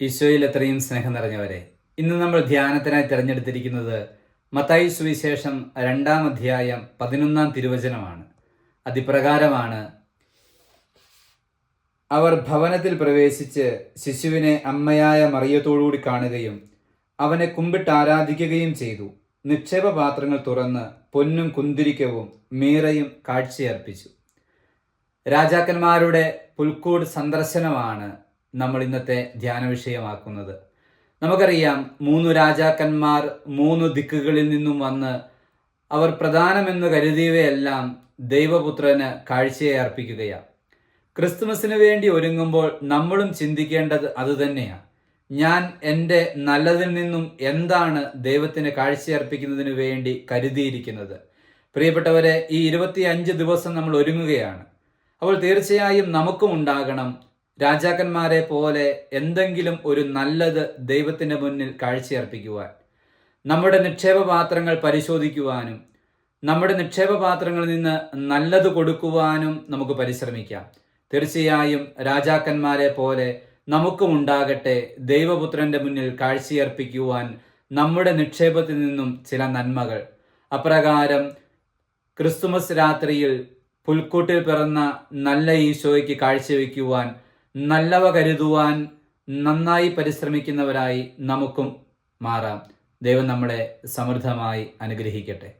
ഈശോയിൽ എത്രയും സ്നേഹം നിറഞ്ഞവരെ ഇന്ന് നമ്മൾ ധ്യാനത്തിനായി തിരഞ്ഞെടുത്തിരിക്കുന്നത് മത്തായി സുവിശേഷം രണ്ടാം അധ്യായം പതിനൊന്നാം തിരുവചനമാണ്. അതിപ്രകാരമാണ് അവർ ഭവനത്തിൽ പ്രവേശിച്ച് ശിശുവിനെ അമ്മയായ മറിയത്തോടുകൂടി കാണുകയും അവനെ കുമ്പിട്ട് ആരാധിക്കുകയും ചെയ്തു. നിക്ഷേപപാത്രങ്ങൾ തുറന്ന് പൊന്നും കുന്തിരിക്കവും മീറയും കാഴ്ചയർപ്പിച്ചു. രാജാക്കന്മാരുടെ പുൽക്കൂട് സന്ദർശനമാണ് നമ്മൾ ഇന്നത്തെ ധ്യാന വിഷയമാക്കുന്നത്. നമുക്കറിയാം മൂന്ന് രാജാക്കന്മാർ മൂന്ന് ദിക്കുകളിൽ നിന്നും വന്ന് അവർ പ്രധാനമെന്ന് കരുതിയവയെല്ലാം ദൈവപുത്രന് കാഴ്ചയെ അർപ്പിക്കുകയാണ്. ക്രിസ്തുമസിന് വേണ്ടി ഒരുങ്ങുമ്പോൾ നമ്മളും ചിന്തിക്കേണ്ടത് അതുതന്നെയാണ് ഞാൻ എന്റെ നല്ലതിൽ നിന്നും എന്താണ് ദൈവത്തിന് കാഴ്ചയർപ്പിക്കുന്നതിന് വേണ്ടി കരുതിയിരിക്കുന്നത്? പ്രിയപ്പെട്ടവരെ ഈ ഇരുപത്തി അഞ്ച് ദിവസം നമ്മൾ ഒരുങ്ങുകയാണ്. അപ്പോൾ തീർച്ചയായും നമുക്കും ഉണ്ടാകണം രാജാക്കന്മാരെ പോലെ എന്തെങ്കിലും ഒരു നല്ലത് ദൈവത്തിന്റെ മുന്നിൽ കാഴ്ചയർപ്പിക്കുവാൻ നമ്മുടെ നിക്ഷേപപാത്രങ്ങൾ പരിശോധിക്കുവാനും നമ്മുടെ നിക്ഷേപപാത്രങ്ങളിൽ നിന്ന് നല്ലത് കൊടുക്കുവാനും നമുക്ക് പരിശ്രമിക്കാം. തീർച്ചയായും രാജാക്കന്മാരെ പോലെ നമുക്കും ഉണ്ടാകട്ടെ ദൈവപുത്രന്റെ മുന്നിൽ കാഴ്ചയർപ്പിക്കുവാൻ നമ്മുടെ നിക്ഷേപത്തിൽ നിന്നും ചില നന്മകൾ. അപ്രകാരം ക്രിസ്തുമസ് രാത്രിയിൽ പുൽക്കൂട്ടിൽ പിറന്ന നല്ല ഈശോയ്ക്ക് കാഴ്ചവെക്കുവാൻ നല്ലവ കരുതുവാൻ നന്നായി പരിശ്രമിക്കുന്നവരായി നമുക്കും മാറാം. ദൈവം നമ്മളെ സമൃദ്ധമായി അനുഗ്രഹിക്കട്ടെ.